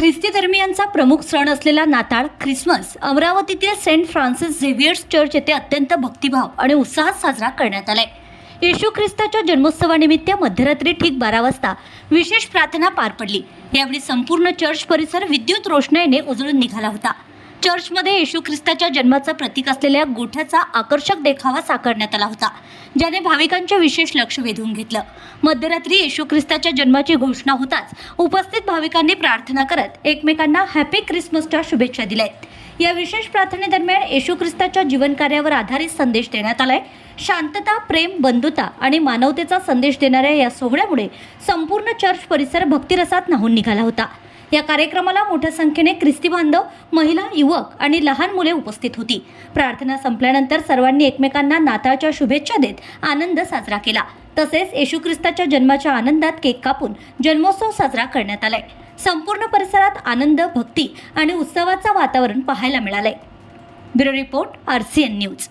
ख्रिस्ती धर्मियांचा प्रमुख सण असलेला नाताळ ख्रिसमस अमरावतीतील सेंट फ्रान्सिस झेवियर्स चर्च येथे अत्यंत भक्तिभाव आणि उत्साहात साजरा करण्यात आलाय. येशू ख्रिस्ताच्या जन्मोत्सवानिमित्त मध्यरात्री ठीक बारा वाजता विशेष प्रार्थना पार पडली. यावेळी संपूर्ण चर्च परिसर विद्युत रोषणाईने उजळून निघाला होता. चर्चमध्ये येशू ख्रिस्ताच्या जन्माचं प्रतीक असलेल्या गोठ्याचा आकर्षक देखावा साकारण्यात आला होता ज्याने भाविकांचे विशेष लक्ष वेधून घेतलं. मध्यरात्री येशू ख्रिस्ताच्या जन्माची घोषणा होताच उपस्थित भाविकांनी प्रार्थना करत एकमेकांना हॅपी ख्रिसमसच्या शुभेच्छा दिल्या आहेत या विशेष प्रार्थनेदरम्यान येशू ख्रिस्ताच्या जीवनकार्यावर आधारित संदेश देण्यात आलाय. शांतता प्रेम बंधुता आणि मानवतेचा संदेश देणाऱ्या या सोहळ्यामुळे संपूर्ण चर्च परिसर भक्तिरसात नाहून निघाला होता. या कार्यक्रमाला मोठ्या संख्येने ख्रिस्ती बांधव महिला युवक आणि लहान मुले उपस्थित होती. प्रार्थना संपल्यानंतर सर्वांनी एकमेकांना नाताळच्या शुभेच्छा देत आनंद साजरा केला. तसेच येशू ख्रिस्ताच्या जन्माच्या आनंदात केक कापून जन्मोत्सव साजरा करण्यात आलाय. संपूर्ण परिसरात आनंद भक्ती आणि उत्सवाचं वातावरण पाहायला मिळालंय. Bureau report R C N news.